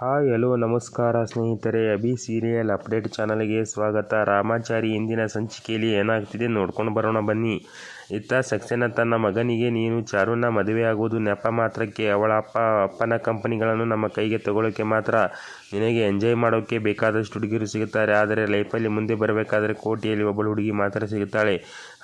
Hi, hello, ನಮಸ್ಕಾರ ಸ್ನೇಹಿತರೆ. Abhi serial update ಚಾನಲ್ಗೆ ಸ್ವಾಗತ. ರಾಮಾಚಾರಿ ಇಂದಿನ ಸಂಚಿಕೆಯಲ್ಲಿ ಏನಾಗ್ತಿದೆ ನೋಡ್ಕೊಂಡು ಬರೋಣ ಬನ್ನಿ. ಇತ್ತ ಸಕ್ಸೇನಾ ತನ್ನ ಮಗನಿಗೆ, ನೀನು ಚಾರುನ ಮದುವೆ ಆಗೋದು ನೆಪ ಮಾತ್ರಕ್ಕೆ, ಅವಳ ಅಪ್ಪ, ಅಪ್ಪನ ಕಂಪನಿಗಳನ್ನು ನಮ್ಮ ಕೈಗೆ ತಗೊಳ್ಳೋಕ್ಕೆ ಮಾತ್ರ ನಿನಗೆ ಎಂಜಾಯ್ ಮಾಡೋಕ್ಕೆ ಬೇಕಾದಷ್ಟು ಹುಡುಗಿರು ಸಿಗುತ್ತಾರೆ. ಆದರೆ ಲೈಫಲ್ಲಿ ಮುಂದೆ ಬರಬೇಕಾದ್ರೆ ಕೋಟಿಯಲ್ಲಿ ಒಬ್ಬಳು ಹುಡುಗಿ ಮಾತ್ರ ಸಿಗುತ್ತಾಳೆ.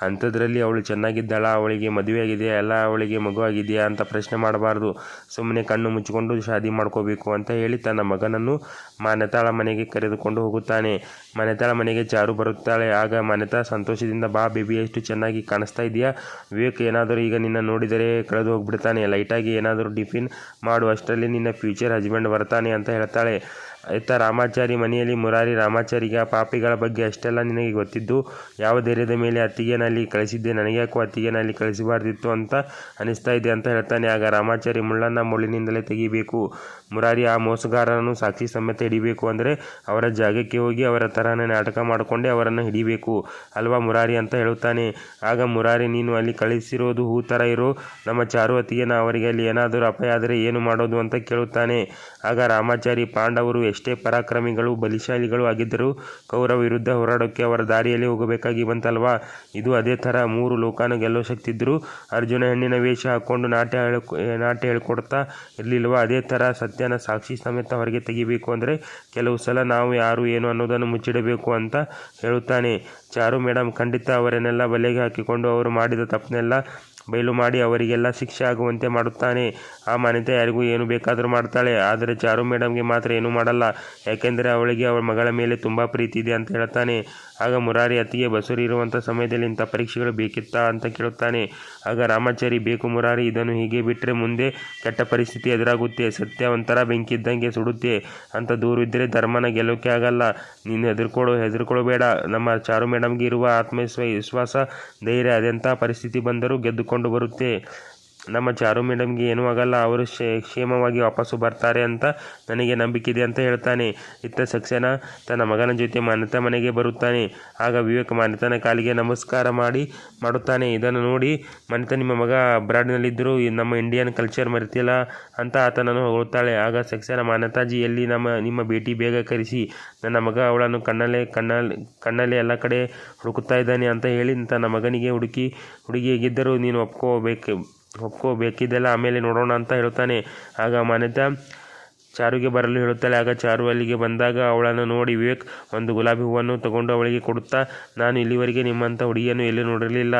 ಅಂಥದ್ರಲ್ಲಿ ಅವಳು ಚೆನ್ನಾಗಿದ್ದಾಳ? ಅವಳಿಗೆ ಮದುವೆ ಆಗಿದೆಯಾ? ಅಲ್ಲ, ಅವಳಿಗೆ ಮಗು ಆಗಿದೆಯಾ ಅಂತ ಪ್ರಶ್ನೆ ಮಾಡಬಾರ್ದು. ಸುಮ್ಮನೆ ಕಣ್ಣು ಮುಚ್ಚಿಕೊಂಡು ಶಾದಿ ಮಾಡ್ಕೋಬೇಕು, ಅಂತ ಹೇಳಿ ತನ್ನ ಮಗನನ್ನು ಮಾನ್ಯತಾಳ ಮನೆಗೆ ಕರೆದುಕೊಂಡು ಹೋಗುತ್ತಾನೆ. ಮನೆತಾಳ ಮನೆಗೆ ಚಾರು ಬರುತ್ತಾಳೆ. ಆಗ ಮನೆತಾ ಸಂತೋಷದಿಂದ, ಬಾ ಬೇಬಿ, ಎಷ್ಟು ಚೆನ್ನಾಗಿ ಕಾಣಿಸ್ತಾ ಇದೆಯಾ? ವಿವೇಕ್, ಏನಾದರೂ ಈಗ ನಿನ್ನ ನೋಡಿದರೆ ಕಳೆದು ಹೋಗ್ಬಿಡ್ತಾನೆ ಲೈಟಾಗಿ ಏನಾದರೂ ಟಿಫಿನ್ ಮಾಡು. ಅಷ್ಟರಲ್ಲಿ ನಿನ್ನ ಫ್ಯೂಚರ್ ಹಸ್ಬೆಂಡ್ ಬರ್ತಾನೆ ಅಂತ ಹೇಳ್ತಾಳೆ. ಇತ್ತ ರಾಮಾಚಾರಿ ಮನೆಯಲ್ಲಿ ಮುರಾರಿ ರಾಮಾಚಾರಿಗೆ ಆ ಪಾಪಿಗಳ ಬಗ್ಗೆ ಅಷ್ಟೆಲ್ಲ ನಿನಗೆ ಗೊತ್ತಿದ್ದು ಯಾವ ಧೈರ್ಯದ ಮೇಲೆ ಅತ್ತಿಗೆನಲ್ಲಿ ಕಳಿಸಿದ್ದೆ? ನನಗೆ ಯಾಕೋ ಅತ್ತಿಗೆನಲ್ಲಿ ಕಳಿಸಬಾರ್ದಿತ್ತು ಅಂತ ಅನಿಸ್ತಾ ಇದೆ ಅಂತ ಹೇಳ್ತಾನೆ. ಆಗ ರಾಮಾಚಾರಿ ಮುಳ್ಳನ್ನು ಮುಳ್ಳಿನಿಂದಲೇ ತೆಗಿಬೇಕು. ಮುರಾರಿ ಆ ಮೋಸಗಾರರನ್ನು ಸಾಕ್ಷಿ ಸಮೇತ ಹಿಡಿಬೇಕು ಅಂದರೆ ಅವರ ಜಾಗಕ್ಕೆ ಹೋಗಿ ಅವರ ಥರನೇ ನಾಟಕ ಮಾಡಿಕೊಂಡೆ ಅವರನ್ನು ಹಿಡಿಬೇಕು ಅಲ್ವಾ ಮುರಾರಿ ಅಂತ ಹೇಳುತ್ತಾನೆ. ಆಗ ಮುರಾರಿ, ನೀನು ಅಲ್ಲಿ ಕಳಿಸಿರೋದು ಹೂ ಥರ ಇರೋ. ನಮ್ಮ ಚಾರು ಅತ್ತಿಗೆನ ಅವರಿಗೆ ಅಲ್ಲಿ ಏನಾದರೂ ಅಪಾಯ ಆದರೆ ಏನು ಮಾಡೋದು ಅಂತ ಕೇಳುತ್ತಾನೆ. ಆಗ ರಾಮಾಚಾರಿ ಪಾಂಡವರು ಎಷ್ಟೇ ಪರಾಕ್ರಮಿಗಳು, ಬಲಿಶಾಲಿಗಳು ಆಗಿದ್ದರೂ ಕೌರವ ವಿರುದ್ಧ ಹೋರಾಡೋಕ್ಕೆ ಅವರ ದಾರಿಯಲ್ಲಿ ಹೋಗಬೇಕಾಗಿ ಬಂತಲ್ವಾ? ಇದು ಅದೇ ಥರ ಮೂರು ಲೋಕಾನ ಗೆಲ್ಲೋ ಶಕ್ತಿ ಇದ್ದರೂ ಅರ್ಜುನ ಹೆಣ್ಣಿನ ವೇಷ ಹಾಕ್ಕೊಂಡು ನಾಟ್ಯ ಹೇಳಿ, ನಾಟ್ಯ ಹೇಳ್ಕೊಡ್ತಾ ಇರಲಿಲ್ವಾ? ಅದೇ ಥರ ಸತ್ಯನ ಸಾಕ್ಷಿ ಸಮೇತ ಹೊರಗೆ ತೆಗಿಬೇಕು ಅಂದರೆ ಕೆಲವು ಸಲ ನಾವು ಯಾರು ಏನು ಅನ್ನೋದನ್ನು ಮುಚ್ಚಿಡಬೇಕು ಅಂತ ಹೇಳುತ್ತಾನೆ. ಚಾರು ಮೇಡಮ್ ಖಂಡಿತ ಅವರನ್ನೆಲ್ಲ ಬಲೆಗೆ ಹಾಕಿಕೊಂಡು ಅವರು ಮಾಡಿದ ತಪ್ಪನ್ನೆಲ್ಲ ಬಯಲು ಮಾಡಿ ಅವರಿಗೆಲ್ಲ ಶಿಕ್ಷೆ ಆಗುವಂತೆ ಮಾಡುತ್ತಾನೆ. ಆ ಮಾನ್ಯತೆ ಯಾರಿಗೂ ಏನು ಬೇಕಾದರೂ ಮಾಡ್ತಾಳೆ. ಆದರೆ ಚಾರು ಮೇಡಮ್ಗೆ ಮಾತ್ರ ಏನೂ ಮಾಡಲ್ಲ. ಯಾಕೆಂದರೆ ಅವಳಿಗೆ ಅವಳ ಮಗಳ ಮೇಲೆ ತುಂಬ ಪ್ರೀತಿ ಇದೆ ಅಂತ ಹೇಳ್ತಾನೆ. ಆಗ ಮುರಾರಿ ಅತ್ತಿಗೆ ಬಸುರಿ ಇರುವಂಥ ಸಮಯದಲ್ಲಿ ಇಂಥ ಪರೀಕ್ಷೆಗಳು ಬೇಕಿತ್ತಾ ಅಂತ ಕೇಳುತ್ತಾನೆ. ಆಗ ರಾಮಾಚಾರಿ, ಬೇಕು ಮುರಾರಿ, ಇದನ್ನು ಹೀಗೆ ಬಿಟ್ಟರೆ ಮುಂದೆ ಕೆಟ್ಟ ಪರಿಸ್ಥಿತಿ ಎದುರಾಗುತ್ತೆ. ಸತ್ಯ ಒಂಥರ ಬೆಂಕಿ ಇದ್ದಂಗೆ ಸುಡುತ್ತೆ. ಅಂತ ದೂರ ಇದ್ದರೆ ಧರ್ಮನ ಗೆಲ್ಲೋಕೆ ಆಗಲ್ಲ. ನೀನು ಹೆದರ್ಕೊಳ್ಳೋ ಹೆದರ್ಕೊಳ್ಳಬೇಡ ನಮ್ಮ ಚಾರು ಮೇಡಮ್ಗೆ ಇರುವ ಆತ್ಮವಿಶ್ವಾಸ ವಿಶ್ವಾಸ, ಧೈರ್ಯ, ಅದೆಂಥ ಪರಿಸ್ಥಿತಿ ಬಂದರೂ ಗೆದ್ದುಕೊಂಡು ಬರುತ್ತೆ. ನಮ್ಮ ಚಾರು ಮೇಡಮ್ಗೆ ಏನೂ ಆಗಲ್ಲ, ಅವರು ಕ್ಷೇಮವಾಗಿ ವಾಪಸ್ಸು ಬರ್ತಾರೆ ಅಂತ ನನಗೆ ನಂಬಿಕೆ ಇದೆ ಅಂತ ಹೇಳ್ತಾನೆ. ಇತ್ತ ಸಕ್ಸೇನಾ ತನ್ನ ಮಗನ ಜೊತೆ ಮಾನ್ಯತಾ ಮನೆಗೆ ಬರುತ್ತಾನೆ. ಆಗ ವಿವೇಕ್ ಮಾನ್ಯತನ ಕಾಲಿಗೆ ನಮಸ್ಕಾರ ಮಾಡಿ, ಮಾಡುತ್ತಾನೆ. ಇದನ್ನು ನೋಡಿ ಮಾನ್ಯತ ನಿಮ್ಮ ಮಗ ಅಬ್ರಾಡ್ನಲ್ಲಿದ್ದರೂ ನಮ್ಮ ಇಂಡಿಯನ್ ಕಲ್ಚರ್ ಮರೆತಿಲ್ಲ ಅಂತ ಆತನನ್ನು ಹೋಗುತ್ತಾಳೆ ಆಗ ಸಕ್ಸೇನಾ ಮಾನ್ಯತಾಜಿ, ಎಲ್ಲಿ ನಮ್ಮ, ನಿಮ್ಮ ಭೇಟಿ ಬೇಗ ಕರೆಸಿ, ನನ್ನ ಮಗ ಅವಳನ್ನು ಕಣ್ಣಲ್ಲೇ ಕಣ್ಣಲ್ಲಿ ಕಣ್ಣಲ್ಲೇ ಎಲ್ಲ ಕಡೆ ಹುಡುಕುತ್ತಾ ಇದ್ದಾನೆ ಅಂತ ಹೇಳಿ, ತನ್ನ ಮಗನಿಗೆ ಹುಡುಕಿ ಹುಡುಗಿ ಹೇಗಿದ್ದರೂ ನೀನು ಒಪ್ಕೋಬೇಕು ಒಪ್ಕೋಬೇಕಿದೆಲ್ಲ ಆಮೇಲೆ ನೋಡೋಣ ಅಂತ ಹೇಳ್ತಾನೆ. ಆಗ ಮಾನ್ಯತಾ ಚಾರುಗೆ ಬರಲು ಹೇಳುತ್ತಾಳೆ ಆಗ ಚಾರು ಅಲ್ಲಿಗೆ ಬಂದಾಗ ಅವಳನ್ನು ನೋಡಿ ವಿವೇಕ್ ಒಂದು ಗುಲಾಬಿ ಹೂವನ್ನು ತಗೊಂಡು ಅವಳಿಗೆ ಕೊಡುತ್ತಾ, ನಾನು ಇಲ್ಲಿವರೆಗೆ ನಿಮ್ಮಂಥ ಹುಡುಗಿಯನ್ನು ಎಲ್ಲೂ ನೋಡಿರಲಿಲ್ಲ.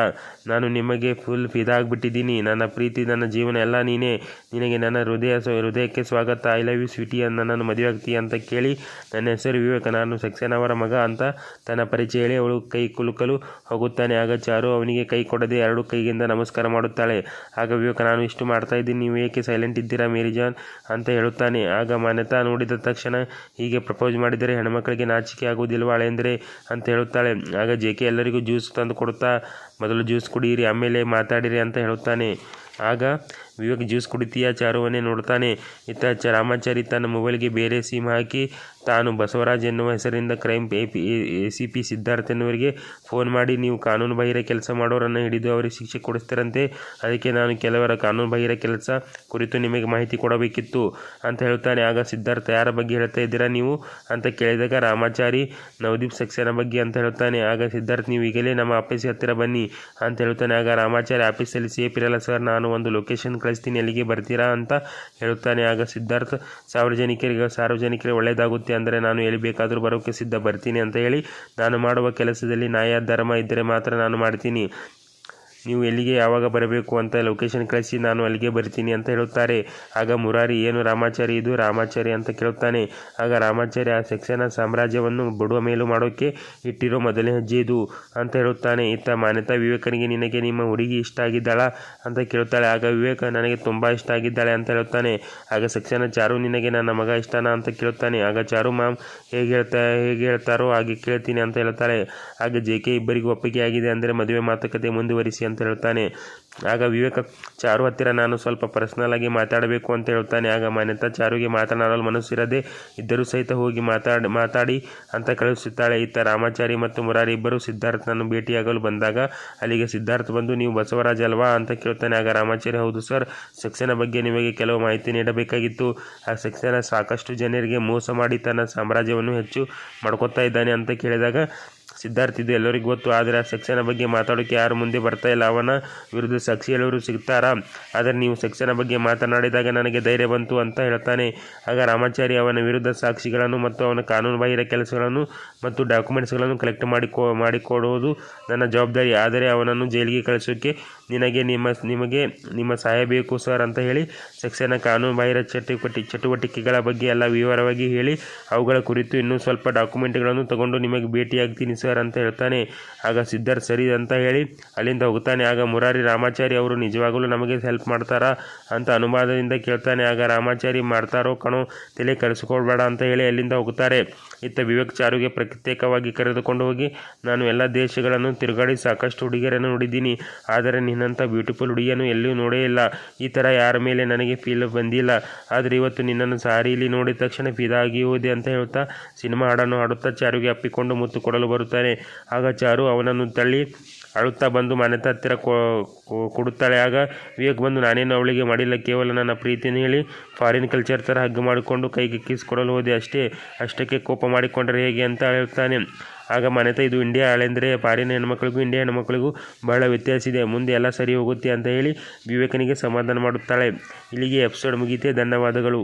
ನಾನು ನಿಮಗೆ ಫುಲ್ ಫಿದಾಗ್ಬಿಟ್ಟಿದ್ದೀನಿ ನನ್ನ ಪ್ರೀತಿ, ನನ್ನ ಜೀವನ ಎಲ್ಲ ನೀನೇ. ನಿನಗೆ ನನ್ನ ಹೃದಯ ಹೃದಯಕ್ಕೆ ಸ್ವಾಗತ. ಐ ಲವ್ ಯು ಸ್ವೀಟಿ ನನ್ನನ್ನು ಮದುವೆ ಆಗ್ತೀಯ ಅಂತ ಕೇಳಿ, ನನ್ನ ಹೆಸರು ವಿವೇಕ. ನಾನು ಸಕ್ಸೇನಾ ಅವರ ಮಗ ಅಂತ ತನ್ನ ಪರಿಚಯ ಹೇಳಿ ಅವಳು ಕೈ ಕುಲುಕಲು ಹೋಗುತ್ತಾನೆ. ಆಗ ಚಾರು ಅವನಿಗೆ ಕೈ ಕೊಡದೆ ಎರಡು ಕೈಗಿಂದ ನಮಸ್ಕಾರ ಮಾಡುತ್ತಾಳೆ. ಆಗ ವಿವೇಕ, ನಾನು ಇಷ್ಟು ಮಾಡ್ತಾ ಇದ್ದೀನಿ. ನೀವು ಏಕೆ ಸೈಲೆಂಟ್ ಇದ್ದೀರಾ ಮೇರಿ ಜಾನ್? ಅಂತ ಹೇಳುತ್ತಾನೆ. ಆಗ ಮಾನ್ಯತಾ ನೋಡಿದ ತಕ್ಷಣ ಹೀಗೆ ಪ್ರಪೋಸ್ ಮಾಡಿದರೆ ಹೆಣ್ಮಕ್ಳಿಗೆ ನಾಚಿಕೆ ಆಗುವುದಿಲ್ವ ಅಳೆಂದರೆ ಅಂತ ಹೇಳುತ್ತಾಳೆ. ಆಗ ಜೆ ಕೆ ಎಲ್ಲರಿಗೂ ಜ್ಯೂಸ್ ತಂದು ಕೊಡುತ್ತಾ, ಮೊದಲು ಜ್ಯೂಸ್ ಕುಡಿಯಿರಿ, ಆಮೇಲೆ ಮಾತಾಡಿರಿ ಅಂತ ಹೇಳುತ್ತಾನೆ. ಆಗ ವಿವೇಕ್ ಜ್ಯೂಸ್ ಕುಡಿತೀಯ ಚಾರುವನ್ನೇ ನೋಡ್ತಾನೆ. ಇತ್ತ ಚ ರಾಮಾಚಾರಿ ತನ್ನ ಮೊಬೈಲ್ಗೆ ಬೇರೆ ಸಿಮ್ ಹಾಕಿ ತಾನು ಬಸವರಾಜ್ ಎನ್ನುವ ಹೆಸರಿಂದ crime A P, A C P Siddhartha ಎನ್ನುವರಿಗೆ phone ಮಾಡಿ ನೀವು ಕಾನೂನು ಬಾಹಿರ ಕೆಲಸ ಮಾಡೋರನ್ನು ಹಿಡಿದು ಅವರಿಗೆ ಶಿಕ್ಷೆ ಕೊಡಿಸ್ತಾರಂತೆ. ಅದಕ್ಕೆ ನಾನು ಕೆಲವರ ಕಾನೂನು ಬಾಹಿರ ಕೆಲಸ ಕುರಿತು ನಿಮಗೆ ಮಾಹಿತಿ ಕೊಡಬೇಕಿತ್ತು ಅಂತ ಹೇಳ್ತಾನೆ. ಆಗ ಸಿದ್ಧಾರ್ಥ, ಯಾರ ಬಗ್ಗೆ ಹೇಳ್ತಾ ಇದ್ದೀರಾ ನೀವು? ಅಂತ ಕೇಳಿದಾಗ ರಾಮಾಚಾರಿ, ನವದೀಪ್ ಸಕ್ಸೇನಾ ಬಗ್ಗೆ ಅಂತ ಹೇಳ್ತಾನೆ. ಆಗ ಸಿದ್ಧಾರ್ಥ, ನೀವು ಈಗಲೇ ನಮ್ಮ ಆಫೀಸ್ ಹತ್ತಿರ ಬನ್ನಿ ಅಂತ ಹೇಳ್ತಾನೆ. ಆಗ ರಾಮಾಚಾರಿ, ಆಫೀಸಲ್ಲಿ ಸೇಫ್ ಇರಲ್ಲ ಸರ್. ನಾನು ಒಂದು ಲೊಕೇಶನ್ ಕಳಿಸ್ತೀನಿ ಅಲ್ಲಿಗೆ ಬರ್ತೀರಾ ಅಂತ ಹೇಳುತ್ತಾನೆ. ಆಗ ಸಿದ್ಧಾರ್ಥ, ಸಾರ್ವಜನಿಕರಿಗೆ ಸಾರ್ವಜನಿಕರಿಗೆ ಒಳ್ಳೆಯದಾಗುತ್ತೆ ಅಂದರೆ ನಾನು ಎಲ್ಲಿ ಬೇಕಾದರೂ ಬರೋಕ್ಕೆ ಸಿದ್ಧ ಬರ್ತೀನಿ ಅಂತ ಹೇಳಿ, ನಾನು ಮಾಡುವ ಕೆಲಸದಲ್ಲಿ ನ್ಯಾಯ, ಧರ್ಮ ಇದ್ದರೆ ಮಾತ್ರ ನಾನು ಮಾಡ್ತೀನಿ. ನೀವು ಎಲ್ಲಿಗೆ ಯಾವಾಗ ಬರಬೇಕು ಅಂತ ಲೊಕೇಶನ್ ಕಳಿಸಿ ನಾನು ಅಲ್ಲಿಗೆ ಬರ್ತೀನಿ ಅಂತ ಹೇಳುತ್ತಾರೆ. ಆಗ ಮುರಾರಿ, ಏನು ರಾಮಾಚಾರಿ ಇದು? ರಾಮಾಚಾರಿ ಅಂತ ಕೇಳುತ್ತಾನೆ. ಆಗ ರಾಮಾಚಾರಿ ಆ ಸೆಕ್ಷನ ಸಾಮ್ರಾಜ್ಯವನ್ನು ಬಡುವ ಮೇಲೂ ಮಾಡೋಕ್ಕೆ ಇಟ್ಟಿರೋ ಮೊದಲನೇ ಹೆಜ್ಜೆ ಇದು ಅಂತ ಹೇಳುತ್ತಾನೆ. ಇತ್ತ ಮಾನ್ಯತಾ ವಿವೇಕನಿಗೆ, ನಿನಗೆ ನಿಮ್ಮ ಹುಡುಗಿ ಇಷ್ಟ ಆಗಿದ್ದಾಳ? ಅಂತ ಕೇಳುತ್ತಾಳೆ. ಆಗ ವಿವೇಕ, ನನಗೆ ತುಂಬ ಇಷ್ಟ ಆಗಿದ್ದಾಳೆ ಅಂತ ಹೇಳುತ್ತಾನೆ. ಆಗ ಸೆಕ್ಷನ ಚಾರು, ನಿನಗೆ ನನ್ನ ಮಗ ಇಷ್ಟನಾ? ಅಂತ ಕೇಳುತ್ತಾನೆ. ಆಗ ಚಾರು, ಮ್ಯಾಮ್, ಹೇಗೆ ಹೇಳ್ತಾ, ಹೇಗೆ ಹೇಳ್ತಾರೋ ಹಾಗೆ ಕೇಳ್ತೀನಿ ಅಂತ ಹೇಳುತ್ತಾಳೆ. ಆಗ ಜೆ ಕೆ ಇಬ್ಬರಿಗೂ ಒಪ್ಪಿಗೆ ಆಗಿದೆ ಅಂದರೆ ಮದುವೆ ಮಾತುಕತೆ ಮುಂದುವರಿಸಿ ಅಂತ ಅಂತ ಹೇಳ್ತಾನೆ. ಆಗ ವಿವೇಕ, ಚಾರು ಹತ್ತಿರ ನಾನು ಸ್ವಲ್ಪ ಪರ್ಸ್ನಲ್ ಆಗಿ ಮಾತಾಡಬೇಕು ಅಂತ ಹೇಳ್ತಾನೆ. ಆಗ ಮಾನ್ಯತಾ, ಚಾರುಗೆ ಮಾತನಾಡಲು ಮನಸ್ಸಿರದೆ ಇದ್ದರೂ ಸಹಿತ ಹೋಗಿ ಮಾತಾಡಿ ಮಾತಾಡಿ ಅಂತ ಕಳುಹಿಸುತ್ತಾಳೆ. ಇತ್ತ ರಾಮಾಚಾರಿ ಮತ್ತು ಮುರಾರಿ ಇಬ್ಬರು ಸಿದ್ಧಾರ್ಥನನ್ನು ಭೇಟಿಯಾಗಲು ಬಂದಾಗ ಅಲ್ಲಿಗೆ ಸಿದ್ಧಾರ್ಥ ಬಂದು, ನೀವು ಬಸವರಾಜ್ ಅಲ್ವಾ? ಅಂತ ಕೇಳ್ತಾನೆ. ಆಗ ರಾಮಾಚಾರಿ, ಹೌದು ಸರ್. ಸಕ್ಸೇನ ಬಗ್ಗೆ ನಿಮಗೆ ಕೆಲವು ಮಾಹಿತಿ ನೀಡಬೇಕಾಗಿತ್ತು. ಆ ಸೆಕ್ಸನ ಸಾಕಷ್ಟು ಜನರಿಗೆ ಮೋಸ ಮಾಡಿ ತನ್ನ ಸಾಮ್ರಾಜ್ಯವನ್ನು ಹೆಚ್ಚು ಮಾಡ್ಕೋತಾ ಇದ್ದಾನೆ ಅಂತ ಕೇಳಿದಾಗ ಸಿದ್ಧಾರ್ಥ್ ಇದು. ಎಲ್ಲರಿಗೂ ಗೊತ್ತು. ಆದರೆ ಆ ಸಕ್ಸೇನಾ ಬಗ್ಗೆ ಮಾತಾಡೋಕ್ಕೆ ಯಾರು ಮುಂದೆ ಬರ್ತಾ ಇಲ್ಲ. ಅವನ ವಿರುದ್ಧ ಸಾಕ್ಷಿ ಎಲ್ಲರೂ ಸಿಗ್ತಾರಾ? ಆದರೆ ನೀವು ಸೆಕ್ಷನ ಬಗ್ಗೆ ಮಾತನಾಡಿದಾಗ ನನಗೆ ಧೈರ್ಯ ಬಂತು ಅಂತ ಹೇಳ್ತಾನೆ. ಆಗ ರಾಮಾಚಾರಿ ಅವನ ವಿರುದ್ಧ ಸಾಕ್ಷಿಗಳನ್ನು ಮತ್ತು ಅವನ ಕಾನೂನುಬಾಹಿರ ಕೆಲಸಗಳನ್ನು ಮತ್ತು ಡಾಕ್ಯುಮೆಂಟ್ಸ್ಗಳನ್ನು ಕಲೆಕ್ಟ್ ಮಾಡಿ ಮಾಡಿಕೊಡುವುದು ನನ್ನ ಜವಾಬ್ದಾರಿ. ಆದರೆ ಅವನನ್ನು ಜೈಲಿಗೆ ಕಳಿಸೋಕ್ಕೆ ನಿನಗೆ ನಿಮ್ಮ, ನಿಮಗೆ ನಿಮ್ಮ ಸಹಾಯ ಬೇಕು ಸರ್ ಅಂತ ಹೇಳಿ ಸಕ್ಸೇನಾ ಕಾನೂನುಬಾಹಿರ ಚಟುವಟಿ, ಚಟುವಟಿಕೆಗಳ ಬಗ್ಗೆ ಎಲ್ಲ ವಿವರವಾಗಿ ಹೇಳಿ ಅವುಗಳ ಕುರಿತು ಇನ್ನೂ ಸ್ವಲ್ಪ ಡಾಕ್ಯುಮೆಂಟ್ಗಳನ್ನು ತಗೊಂಡು ನಿಮಗೆ ಭೇಟಿಯಾಗ್ತೀನಿ ಸರ್ ಅಂತ ಹೇಳ್ತಾನೆ. ಆಗ ಸಿದ್ಧರ್ ಸರಿ ಅಂತ ಹೇಳಿ, ಅಲ್ಲಿಂದ ಹೋಗ್ತಾನೆ. ಆಗ ಮುರಾರಿ ರಾಮಾಚಾರಿ ಅವರು ನಿಜವಾಗಲೂ ನಮಗೆ ಹೆಲ್ಪ್ ಮಾಡ್ತಾರಾ? ಅಂತ ಅನುವಾದದಿಂದ ಕೇಳ್ತಾನೆ. ಆಗ ರಾಮಾಚಾರಿ, ಮಾಡ್ತಾರೋ ಕಣೋ, ತಲೆ ಕರೆಸ್ಕೊಳ್ಬೇಡ ಅಂತ ಹೇಳಿ ಅಲ್ಲಿಂದ ಹೋಗ್ತಾರೆ. ಇತ್ತ ವಿವೇಕ್ ಚಾರುಗೆ ಪ್ರತ್ಯೇಕವಾಗಿ ಕರೆದುಕೊಂಡು ಹೋಗಿ, ನಾನು ಎಲ್ಲ ದೇಶಗಳನ್ನು ತಿರುಗಾಡಿ ಸಾಕಷ್ಟು ಹುಡುಗಿಯರನ್ನು ನೋಡಿದ್ದೀನಿ. ಆದರೆ ನಿನ್ನಂಥ ಬ್ಯೂಟಿಫುಲ್ ಹುಡುಗಿಯನ್ನು ಎಲ್ಲೂ ನೋಡೇ ಇಲ್ಲ. ಈ ಥರ ಯಾರ ಮೇಲೆ ನನಗೆ ಫೀಲ್ ಬಂದಿಲ್ಲ. ಆದರೆ ಇವತ್ತು ನಿನ್ನನ್ನು ಸಾರಿಲಿ ನೋಡಿದ ತಕ್ಷಣ ಫಿದಾಗಿ ಹೋದೆ ಅಂತ ಹೇಳ್ತಾ ಸಿನಿಮಾ ಹಾಡನ್ನು ಹಾಡುತ್ತಾ ಚಾರುಗೆ ಅಪ್ಪಿಕೊಂಡು ಮುತ್ತು ಕೊಡಲು ಬರುತ್ತಾನೆ. ಆಗ ಚಾರು ಅವನನ್ನು ತಳ್ಳಿ ಅಳುತ್ತಾ ಬಂದು ಮನೆ ಹತ್ತಿರ ಕೊಡುತ್ತಾಳೆ. ಆಗ ವಿವೇಕ್ ಬಂದು, ನಾನೇನು ಅವಳಿಗೆ ಮಾಡಿಲ್ಲ, ಕೇವಲ ನನ್ನ ಪ್ರೀತಿಯನ್ನು ಹೇಳಿ ಫಾರಿನ್ ಕಲ್ಚರ್ ಥರ ಹಗ್ಗ ಮಾಡಿಕೊಂಡು ಕೈಗೆ ಕಿಸ್ ಕೊಡಲು ಹೋದೆ. ಅಷ್ಟೇ, ಅಷ್ಟಕ್ಕೆ ಕೋಪ ಮಾಡಿಕೊಂಡರೆ ಹೇಗೆ ಅಂತ ಹೇಳ್ತಾನೆ ಆಗ ಮನೆತ ಇದು ಇಂಡಿಯಾ ಹಳೆಂದರೆ ಫಾರಿನ್ ಹೆಣ್ಮಕ್ಳಿಗೂ ಇಂಡಿಯಾ ಹೆಣ್ಮಕ್ಳಿಗೂ ಬಹಳ ವ್ಯತ್ಯಾಸ ಇದೆ. ಮುಂದೆ ಎಲ್ಲ ಸರಿ ಹೋಗುತ್ತೆ ಅಂತ ಹೇಳಿ ವಿವೇಕನಿಗೆ ಸಮಾಧಾನ ಮಾಡುತ್ತಾಳೆ. ಇಲ್ಲಿಗೆ ಎಪಿಸೋಡ್ ಮುಗೀತೆ ಧನ್ಯವಾದಗಳು.